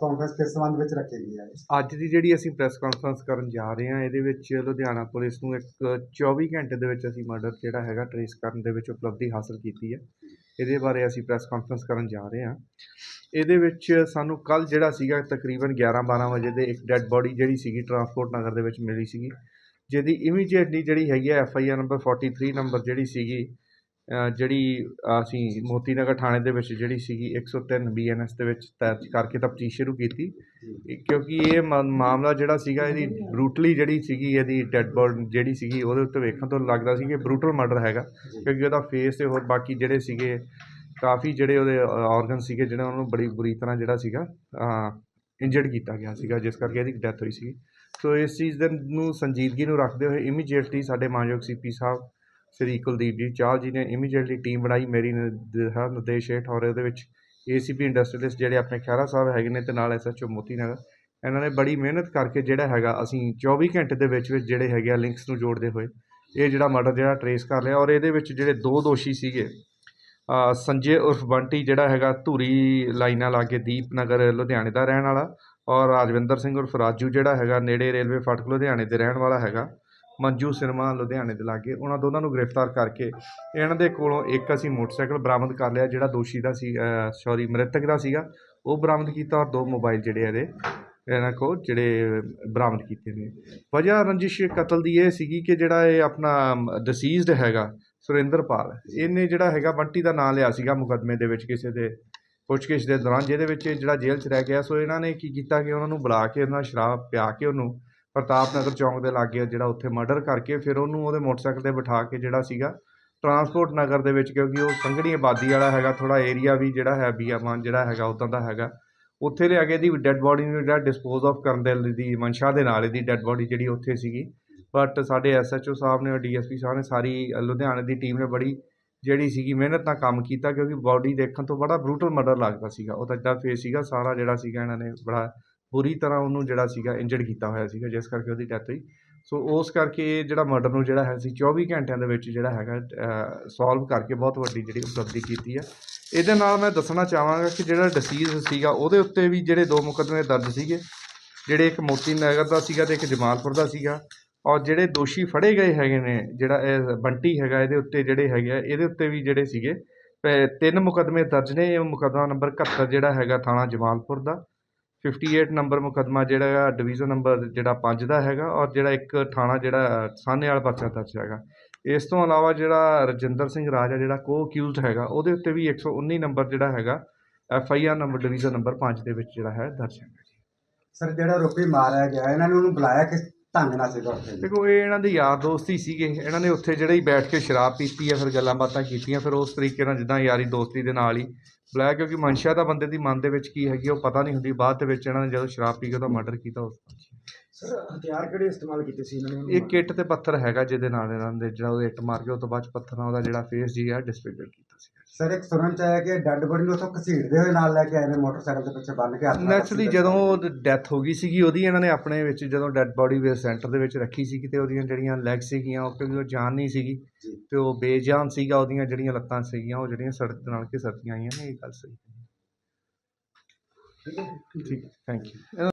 Conference ਕਿਸ ਸੰਬੰਧ ਵਿੱਚ ਰੱਖੀ ਗਈ ਹੈ? ਅੱਜ ਦੀ ਜਿਹੜੀ ਅਸੀਂ ਪ੍ਰੈਸ ਕਾਨਫਰੰਸ ਕਰਨ ਜਾ ਰਹੇ ਹਾਂ, ਇਹਦੇ ਵਿੱਚ ਲੁਧਿਆਣਾ ਪੁਲਿਸ ਨੂੰ ਇੱਕ 24 ਘੰਟੇ ਦੇ ਵਿੱਚ ਅਸੀਂ ਮਰਡਰ ਜਿਹੜਾ ਹੈਗਾ ਟਰੇਸ ਕਰਨ ਦੇ ਵਿੱਚ ਉਪਲਬਧੀ ਹਾਸਲ ਕੀਤੀ ਹੈ। ਇਹਦੇ ਬਾਰੇ ਅਸੀਂ ਪ੍ਰੈਸ ਕਾਨਫਰੰਸ ਕਰਨ ਜਾ ਰਹੇ ਹਾਂ। ਇਹਦੇ ਵਿੱਚ ਸਾਨੂੰ ਕੱਲ ਜਿਹੜਾ ਸੀਗਾ ਤਕਰੀਬਨ 11 12 ਵਜੇ ਦੇ ਇੱਕ ਡੈੱਡ ਬੋਡੀ ਜਿਹੜੀ ਸੀਗੀ ਟਰਾਂਸਪੋਰਟ ਨਗਰ ਦੇ ਵਿੱਚ ਮਿਲੀ ਸੀਗੀ, ਜਿਹਦੀ ਇਮੀਡੀਏਟਲੀ ਜਿਹੜੀ ਹੈਗੀ ਹੈ F I R number 43 number ਜਿਹੜੀ ਸੀਗੀ ਜਿਹੜੀ ਅਸੀਂ ਮੋਤੀ ਨਗਰ ਥਾਣੇ ਦੇ ਵਿੱਚ ਜਿਹੜੀ ਸੀਗੀ 103 ਬੀਐਨਐਸ ਦੇ ਵਿੱਚ ਦਰਜ ਕਰਕੇ ਤਫਤੀਸ਼ ਸ਼ੁਰੂ ਕੀਤੀ। ਕਿਉਂਕਿ ਇਹ ਮਾਮਲਾ ਜਿਹੜਾ ਸੀਗਾ ਇਹਦੀ ਬਰੂਟਲੀ ਜਿਹੜੀ ਸੀਗੀ ਇਹਦੀ ਡੈੱਡ ਬੋਡੀ ਜਿਹੜੀ ਸੀਗੀ ਉਹਦੇ ਉੱਤੇ ਵੇਖਣ ਤੋਂ ਲੱਗਦਾ ਸੀ ਕਿ ਬਰੂਟਲ ਮਰਡਰ ਹੈਗਾ। ਕਿਉਂਕਿ ਉਹਦਾ ਫੇਸ ਤੇ ਹੋਰ ਬਾਕੀ ਜਿਹੜੇ ਸੀਗੇ ਕਾਫੀ ਜਿਹੜੇ ਉਹਦੇ ਆਰਗਨ ਸੀਗੇ ਜਿਹੜਾ ਉਹਨੂੰ ਬੜੀ ਬੁਰੀ ਤਰ੍ਹਾਂ ਜਿਹੜਾ ਸੀਗਾ ਇੰਜਰਡ ਕੀਤਾ ਗਿਆ ਸੀਗਾ ਜਿਸ ਕਰਕੇ ਇਹਦੀ ਡੈਥ ਹੋਈ ਸੀ ਸੋ ਇਸ ਚੀਜ਼ ਦੇ ਨੂੰ ਸੰਜੀਦਗੀ ਨੂੰ ਰੱਖਦੇ ਹੋਏ ਇਮੀਡੀਏਟਲੀ ਸਾਡੇ ਮਾਨਯੋਗ ਸੀਪੀ ਸਾਹਿਬ ਸ੍ਰੀ ਕੁਲਦੀਪ ਜੀ ਚਾਹਲ ਜੀ ਨੇ ਇਮੀਡੀਏਟਲੀ ਟੀਮ ਬਣਾਈ, ਮੇਰੀ ਨਿਰਦੇਸ਼ਾ ਨਿਰਦੇਸ਼ ਹੇਠ ਔਰ ਇਹਦੇ ਵਿੱਚ ਏਸੀਪੀ ਇੰਡਸਟਰੀਅਲਿਸਟ ਜਿਹੜੇ ਆਪਣੇ ਖਹਿਰਾ ਸਾਹਿਬ ਹੈਗੇ ਨੇ ਤੇ ਨਾਲ ਐਸਐਚਓ ਮੋਤੀ ਨਗਰ, ਇਹਨਾਂ ਨੇ ਬੜੀ ਮਿਹਨਤ ਕਰਕੇ ਜਿਹੜਾ ਹੈਗਾ ਅਸੀਂ 24 ਘੰਟੇ ਦੇ ਵਿੱਚ ਵਿੱਚ ਜਿਹੜੇ ਹੈਗੇ ਆ ਲਿੰਕਸ ਨੂੰ ਜੋੜਦੇ ਹੋਏ, ਇਹ ਜਿਹੜਾ ਮਰਡਰ ਜਿਹੜਾ ਟਰੇਸ ਕਰ ਲਿਆ ਔਰ ਇਹਦੇ ਵਿੱਚ ਜਿਹੜੇ ਦੋ ਦੋਸ਼ੀ ਸੀਗੇ ਸੰਜੇ ਉਰਫ ਬੰਟੀ ਜਿਹੜਾ ਹੈਗਾ ਧੂਰੀ ਲਾਈਨਾਂ ਲਾਗੇ ਦੀਪ ਨਗਰ ਲੁਧਿਆਣੇ ਦਾ ਰਹਿਣ ਵਾਲਾ ਔਰ ਰਾਜਵਿੰਦਰ ਸਿੰਘ ਉਰਫ ਰਾਜੂ ਜਿਹੜਾ ਹੈਗਾ ਨੇੜੇ ਰੇਲਵੇ ਫਾਟਕ, ਲੁਧਿਆਣੇ ਦੇ ਰਹਿਣ ਵਾਲਾ ਹੈਗਾ। ਮੰਜੂ ਸਿਨੇਮਾ ਲੁਧਿਆਣੇ ਦੇ ਲਾਗੇ, ਉਹਨਾਂ ਦੋਨਾਂ ਨੂੰ ਗ੍ਰਿਫਤਾਰ ਕਰਕੇ ਇਹਨਾਂ ਦੇ ਕੋਲੋਂ ਇੱਕ ਅਸੀਂ ਮੋਟਰਸਾਈਕਲ ਬਰਾਮਦ ਕਰ ਲਿਆ, ਜਿਹੜਾ ਦੋਸ਼ੀ ਦਾ ਸੀ ਸੌਰੀ ਮ੍ਰਿਤਕ ਦਾ ਸੀਗਾ। ਉਹ ਬਰਾਮਦ ਕੀਤਾ ਔਰ ਦੋ ਮੋਬਾਈਲ ਜਿਹੜੇ ਇਹਦੇ, ਇਹਨਾਂ ਕੋਲ ਜਿਹੜੇ ਬਰਾਮਦ ਕੀਤੇ ਨੇ। ਵਜ੍ਹਾ ਰੰਜਿਸ਼ ਕਤਲ ਦੀ ਇਹ ਸੀਗੀ ਕਿ ਜਿਹੜਾ ਇਹ ਆਪਣਾ ਡਿਸੀਜ਼ਡ ਹੈਗਾ ਸੁਰਿੰਦਰਪਾਲ ਇਹਨੇ ਜਿਹੜਾ ਹੈਗਾ ਬੰਟੀ ਦਾ ਨਾਂ ਲਿਆ ਸੀਗਾ ਮੁਕੱਦਮੇ ਦੇ ਵਿੱਚ ਕਿਸੇ ਦੇ, ਪੁੱਛਗਿੱਛ ਦੇ ਦੌਰਾਨ, ਜਿਹਦੇ ਵਿੱਚ ਇਹ ਜਿਹੜਾ ਜੇਲ੍ਹ 'ਚ ਰਹਿ ਗਿਆ। ਸੋ ਇਹਨਾਂ ਨੇ ਕੀ ਕੀਤਾ ਕਿ ਉਹਨਾਂ ਨੂੰ ਬੁਲਾ ਕੇ, ਉਹਨਾਂ ਸ਼ਰਾਬ ਪਿਆ ਕੇ ਉਹਨੂੰ ਪ੍ਰਤਾਪ ਨਗਰ ਚੌਂਕ ਦੇ ਲਾਗੇ ਜਿਹੜਾ ਉੱਥੇ ਮਰਡਰ ਕਰਕੇ ਫਿਰ ਉਹਨੂੰ ਉਹਦੇ ਮੋਟਰਸਾਈਕਲ ਤੇ ਬਿਠਾ ਕੇ ਜਿਹੜਾ ਸੀਗਾ ਟਰਾਂਸਪੋਰਟ ਨਗਰ ਦੇ ਵਿੱਚ ਕਿਉਂਕਿ ਉਹ ਸੰਘਣੀ ਆਬਾਦੀ ਵਾਲਾ ਹੈਗਾ ਥੋੜਾ ਏਰੀਆ ਵੀ ਜਿਹੜਾ ਹੈ ਬੀਆਮਾਨ ਜਿਹੜਾ ਹੈਗਾ ਉਦਾਂ ਦਾ ਹੈਗਾ। ਉੱਥੇ ਲਿਆ ਕੇ ਇਹਦੀ ਡੈੱਡ ਬੋਡੀ ਨੂੰ ਜਿਹੜਾ ਡਿਸਪੋਜ਼ ਆਫ ਕਰਨ ਦੇ ਲਈ ਦੀ ਮਨਸ਼ਾ ਦੇ ਨਾਲ ਇਹਦੀ ਡੈੱਡ ਬੋਡੀ ਜਿਹੜੀ ਉੱਥੇ ਸੀਗੀ। ਬਟ ਸਾਡੇ ਐਸਐਚਓ ਸਾਹਿਬ ਨੇ ਔਰ ਡੀਐਸਪੀ ਸਾਹਿਬ ਨੇ ਸਾਰੀ ਲੁਧਿਆਣੇ ਦੀ ਟੀਮ ਨੇ ਬੜੀ ਜਿਹੜੀ ਸੀਗੀ ਮਿਹਨਤ ਨਾਲ ਕੰਮ ਕੀਤਾ ਕਿਉਂਕਿ ਬਾਡੀ ਦੇਖਣ ਤੋਂ ਬੜਾ ਬਰੂਟਲ ਮਰਡਰ ਲੱਗਦਾ ਸੀਗਾ। ਉਹਦਾ ਜਿਹੜਾ ਫੇਸ ਸੀਗਾ, ਸਾਰਾ ਜਿਹੜਾ ਸੀਗਾ ਇਹਨਾਂ ਨੇ ਬੜਾ ਬੁਰੀ ਤਰ੍ਹਾਂ ਉਹਨੂੰ ਜਿਹੜਾ ਸੀਗਾ ਇੰਜਰਡ ਕੀਤਾ ਹੋਇਆ ਸੀਗਾ, ਜਿਸ ਕਰਕੇ ਉਹਦੀ ਡੈਥ ਹੋਈ। ਸੋ ਉਸ ਕਰਕੇ ਇਹ ਜਿਹੜਾ ਮਰਡਰ ਨੂੰ ਜਿਹੜਾ ਹੈ ਸੀ 24 ਘੰਟਿਆਂ ਦੇ ਵਿੱਚ ਜਿਹੜਾ ਹੈਗਾ ਸੋਲਵ ਕਰਕੇ ਬਹੁਤ ਵੱਡੀ ਜਿਹੜੀ ਉਪਲਬਧੀ ਕੀਤੀ ਹੈ। ਇਹਦੇ ਨਾਲ ਮੈਂ ਦੱਸਣਾ ਚਾਹਾਂਗਾ ਕਿ ਜਿਹੜਾ ਡਿਸੀਜ਼ ਸੀਗਾ, ਉਹਦੇ ਉੱਤੇ ਵੀ ਜਿਹੜੇ ਦੋ ਮੁਕੱਦਮੇ ਦਰਜ ਸੀਗੇ। ਜਿਹੜੇ ਇੱਕ ਮੋਤੀ ਨਗਰ ਦਾ ਸੀਗਾ ਤੇ ਇੱਕ ਜਮਾਲਪੁਰ ਦਾ ਸੀਗਾ। ਔਰ ਜਿਹੜੇ ਦੋਸ਼ੀ ਫੜੇ ਗਏ ਹੈਗੇ ਨੇ, ਜਿਹੜਾ ਇਹ ਬੰਟੀ ਹੈਗਾ, ਇਹਦੇ ਉੱਤੇ ਜਿਹੜੇ ਹੈਗੇ ਆ, ਇਹਦੇ ਉੱਤੇ ਵੀ ਜਿਹੜੇ ਸੀਗੇ, ਤੇ ਤਿੰਨ ਮੁਕੱਦਮੇ ਦਰਜ ਨੇ। ਇਹ ਮੁਕੱਦਮਾ ਨੰਬਰ 71 ਜਿਹੜਾ ਹੈਗਾ ਥਾਣਾ ਜਮਾਲਪੁਰ ਦਾ। 58 ਨੰਬਰ ਮੁਕੱਦਮਾ ਜਿਹੜਾ ਹੈਗਾ ਡਿਵੀਜ਼ਨ ਨੰਬਰ ਜਿਹੜਾ 5 ਦਾ ਹੈਗਾ ਔਰ ਜਿਹੜਾ ਇੱਕ ਥਾਣਾ ਜਿਹੜਾ ਸਾਹਨੇਵਾਲ ਪਰਚਾ ਦਰਜ ਹੈਗਾ। ਇਸ ਤੋਂ ਇਲਾਵਾ ਜਿਹੜਾ ਰਜਿੰਦਰ ਸਿੰਘ ਰਾਜ ਆ ਜਿਹੜਾ ਕੋ ਅਕਿਊਜ਼ਡ ਹੈਗਾ ਉਹਦੇ ਉੱਤੇ ਵੀ 119 ਨੰਬਰ ਜਿਹੜਾ ਹੈਗਾ F I R number division number 5 ਦੇ ਵਿੱਚ ਜਿਹੜਾ ਹੈ ਦਰਜ ਹੈਗਾ ਸਰ ਜਿਹੜਾ ਰੋਪੀ ਮਾਰਿਆ ਗਿਆ ਇਹਨਾਂ ਨੇ ਉਹਨੂੰ ਬੁਲਾਇਆ ਕਿਸ ਢੰਗ ਨਾਲ ਸੀਗਾ ਉੱਥੇ? ਦੇਖੋ ਇਹ ਇਹਨਾਂ ਦੇ ਯਾਰ ਦੋਸਤ ਹੀ ਸੀਗੇ। ਇਹਨਾਂ ਨੇ ਉੱਥੇ ਜਿਹੜੇ ਹੀ ਬੈਠ ਕੇ ਸ਼ਰਾਬ ਪੀਤੀ ਆ ਫਿਰ ਗੱਲਾਂ ਬਾਤਾਂ ਕੀਤੀਆਂ ਫਿਰ ਉਸ ਤਰੀਕੇ ਨਾਲ ਜਿੱਦਾਂ ਯਾਰੀ ਦੋਸਤੀ ਦੇ ਨਾਲ ਹੀ ਬੁਲਾਇਆ ਕਿਉਂਕਿ ਮਨਸ਼ਾ ਤਾਂ ਬੰਦੇ ਦੀ ਮਨ ਦੇ ਵਿੱਚ ਕੀ ਹੈਗੀ ਉਹ ਪਤਾ ਨਹੀਂ ਹੁੰਦੀ। ਬਾਅਦ ਦੇ ਵਿੱਚ ਇਹਨਾਂ ਨੇ ਜਦੋਂ ਸ਼ਰਾਬ ਪੀ ਕੇ ਉਹਦਾ ਮਰਡਰ ਕੀਤਾ ਉਸ ਸਰ ਹਥਿਆਰ ਕਿਹੜੇ ਇਸਤੇਮਾਲ ਕੀਤੇ ਸੀ ਇਹਨਾਂ ਨੇ? ਇਹ ਕਿੱਟ ਤੇ ਪੱਥਰ ਹੈਗਾ ਜਿਹਦੇ ਨਾਲ ਇਹਨਾਂ ਦੇ ਜਿਹੜਾ ਉਹ ਇੱਟ ਮਾਰ ਕੇ ਉਸ ਤੋਂ ਬਾਅਦ ਪੱਥਰ ਨਾਲ ਉਹਦਾ ਜਿਹੜਾ ਫੇਸ ਜੀ ਆ ਡਿਸਫਿਗਰ ਕੀਤਾ। ਸੀ ਸਰ ਇੱਕ ਸੁਣਨ ਚ ਆਇਆ ਕਿ ਡੈੱਡ ਬੋਡੀ ਨੂੰ ਉੱਥੋਂ ਘਸੀੜਦੇ ਹੋਏ ਨਾਲ ਲੈ ਕੇ ਆਏ ਨੇ ਮੋਟਰਸਾਈਕਲ ਦੇ ਪਿੱਛੇ ਬੰਨ ਕੇ ਹੱਥ ਨਾਲ ਨੈਚੁਰਲੀ ਜਦੋਂ ਡੈਥ ਹੋ ਗਈ ਸੀਗੀ ਉਹਦੀ ਇਹਨਾਂ ਨੇ ਆਪਣੇ ਵਿੱਚ ਜਦੋਂ ਡੈੱਡ ਬੋਡੀ ਵੇ ਸੈਂਟਰ ਦੇ ਵਿੱਚ ਰੱਖੀ ਸੀ ਤੇ ਉਹਦੀਆਂ ਜਿਹੜੀਆਂ ਲੈਗ ਸੀਗੀਆਂ ਉਹ ਕਿਉਂਕਿ ਉਹ ਜਾਨ ਨਹੀਂ ਸੀਗੀ ਜੀ। ਤੇ ਉਹ ਬੇਜਾਨ ਸੀਗਾ ਉਹਦੀਆਂ ਜਿਹੜੀਆਂ ਲੱਤਾਂ ਸੀਗੀਆਂ ਉਹ ਜਿਹੜੀਆਂ ਸੜਕ ਦੇ ਨਾਲ ਘਿਸਰਦੀਆਂ ਆਈਆਂ ਨੇ ਇਹ ਗੱਲ ਸਹੀ ਠੀਕ ਹੈ। ਠੀਕ ਥੈਂਕ ਯੂ